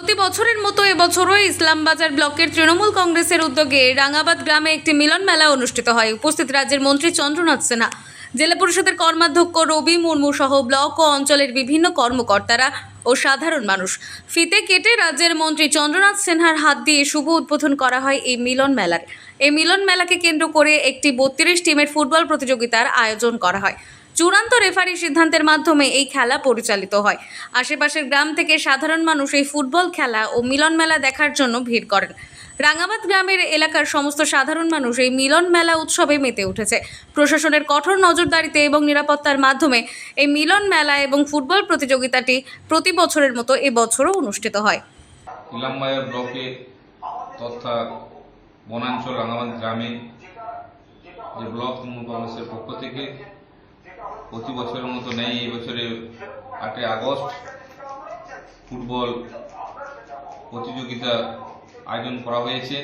প্রতি বছরের মতো এবছরও ইসলামবাজার ব্লকের তৃণমূল কংগ্রেসের উদ্যোগে রাঙাবাদ গ্রামে একটি মিলন মেলা অনুষ্ঠিত হয়। উপস্থিত রাজ্যের মন্ত্রী চন্দ্রনাথ সিনহা জেলা পরিষদের কর্মাধ্যক্ষ রবি মুর্মু সহ ব্লক ও অঞ্চলের বিভিন্ন কর্মকর্তারা ও সাধারণ মানুষ। ফিতে কেটে রাজ্যের মন্ত্রী চন্দ্রনাথ সিনহার হাত দিয়ে শুভ উদ্বোধন করা হয় এই মিলন মেলার। এই মিলন মেলাকে কেন্দ্র করে একটি বত্রিশ টিমের ফুটবল প্রতিযোগিতার আয়োজন করা হয়। চূড়ান্ত রেফারি সিদ্ধান্তের মাধ্যমে এই খেলা পরিচালিত হয়। আশেপাশের গ্রাম থেকে সাধারণ মানুষ এই ফুটবল খেলা ও মিলন মেলা দেখার জন্য ভিড় করেন। রাঙাবাদ গ্রামের এলাকার সমস্ত সাধারণ মানুষ এই মিলন মেলা উৎসবে মেতে উঠেছে। প্রশাসনের কঠোর নজরদারিতে এবং নিরাপত্তার মাধ্যমে এই মিলন মেলা এবং ফুটবল প্রতিযোগিতাটি প্রতি বছরের মতো এবছরও অনুষ্ঠিত হয়। ইলামবাজার ব্লকে তথা বনাঞ্চল রাঙামাটি গ্রামে যে ব্লক তৃণমূল কংগ্রেসের পক্ষ থেকে প্রতি বছরের মতো নেই, এই বছরে আটই আগস্ট ফুটবল প্রতিযোগিতা আয়োজন করা হয়েছে।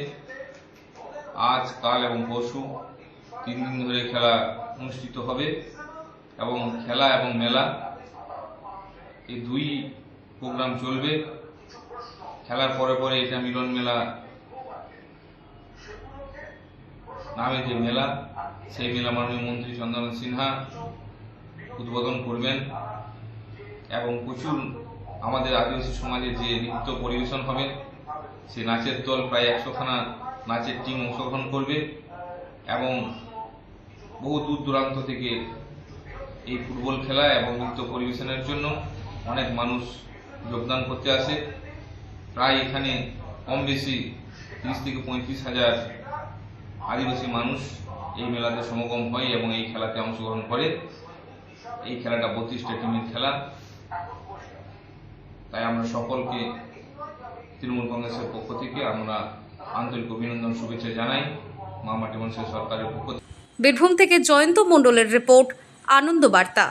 আজ, কাল এবং পরশু তিন দিন ধরে খেলা অনুষ্ঠিত হবে এবং খেলা এবং মেলা এই দুই প্রোগ্রাম চলবে। খেলার পরে পরে এটা মিলন মেলা নামে যে মেলা, সেই মেলা মাননীয় মন্ত্রী চন্দ্রনাথ সিনহা উদ্বোধন করবেন এবং প্রচুর আমাদের আদিবাসী সমাজে যে নৃত্য পরিবেশন হবে, সে নাচের দল প্রায় একশোখানা নাচের টিম অংশগ্রহণ করবে এবং বহু দূর দূরান্ত থেকে এই ফুটবল খেলা এবং নৃত্য পরিবেশনের জন্য অনেক মানুষ যোগদান করতে আসে। প্রায় এখানে কম বেশি তিরিশ থেকে পঁয়ত্রিশ হাজার আদিবাসী মানুষ এই মেলাতে সমাগম হয় এবং এই খেলাতে অংশগ্রহণ করে। এই খেলাটা বত্রিশটা টিমের খেলা। তাই আমরা সকলকে তৃণমূল কংগ্রেসের পক্ষ থেকে আমরা আন্তরিক অভিনন্দন, শুভেচ্ছা জানাই মামাটি মানুষের সরকারের পক্ষ থেকে। বীরভূম থেকে জয়ন্ত মণ্ডলের রিপোর্ট, আনন্দ বার্তা।